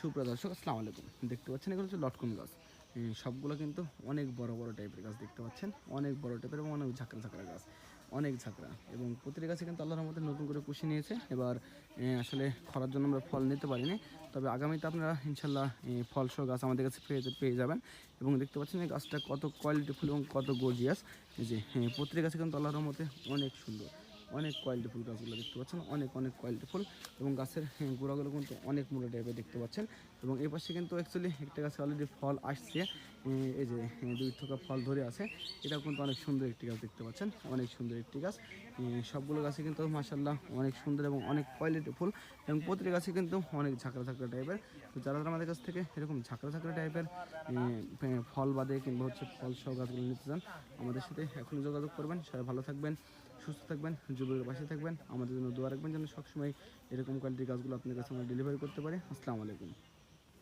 সুপ্রিয় দর্শক আসসালামু আলাইকুম। দেখতে পাচ্ছেন এগুলো হচ্ছে লটকন গাছ। সবগুলো কিন্তু অনেক বড় বড় টাইপের গাছ দেখতে পাচ্ছেন। অনেক বড় টাইপের এবং অনেক ঝাঁকড়া ঝাঁকড়া গাছ। অনেক ঝাঁকড়া। এবং প্রতিটি গাছে কিন্তু আল্লাহর মধ্যে নতুন করে পুষে নিয়েছে। এবার আসলে খরার জন্য আমরা ফল নিতে পারিনি। তবে আগামীতে আপনারা ইনশাল্লাহ এ, ফল সহ গাছ আমাদের কাছে পেয়ে পেয়ে যাবেন। এবং দেখতে পাচ্ছেন এই গাছটা কত কোয়ালিটিফুল এবং কত গর্জিয়াস যে প্রতিটি গাছে কিন্তু আল্লাহর মধ্যে অনেক সুন্দর। অনেক কোয়ালিটিফুল গাছগুলো দেখতে পাচ্ছেন অনেক অনেক কোয়ালিটিফুল এবং গাছের হ্যাঁ, গোড়াগুলো কিন্তু অনেক মোটা টাইপের দেখতে পাচ্ছেন এবং এই পাশে কিন্তু অ্যাকচুয়ালি একটা গাছে অলরেডি ফল আসছে এই যে দুই থোকা ফল ধরে আছে এটাও কিন্তু অনেক সুন্দর একটি গাছ দেখতে পাচ্ছেন অনেক সুন্দর একটি গাছ সবগুলো গাছে কিন্তু মাসাল্লাহ অনেক সুন্দর এবং অনেক কোয়ালিটিফুল এবং প্রতিটি গাছে কিন্তু অনেক ঝাঁকড়া ঝাঁকড়া টাইপের তো যারা আমাদের কাছ থেকে এরকম ঝাঁকড়া ঝাঁকড়া টাইপের ফল বাদে কিংবা হচ্ছে ফল সহ গাছগুলো নিতে চান আমাদের সাথে এখনই যোগাযোগ করবেন সবাই ভালো থাকবেন সুস্থ থাকবেন যুবকের পাশে থাকবেন। আমাদের জন্য দোয়া রাখবেন যেন সবসময় এরকম কোয়ালিটির গাছগুলো আপনার কাছে আমরা ডেলিভারি করতে পারি। আসসালামু আলাইকুম।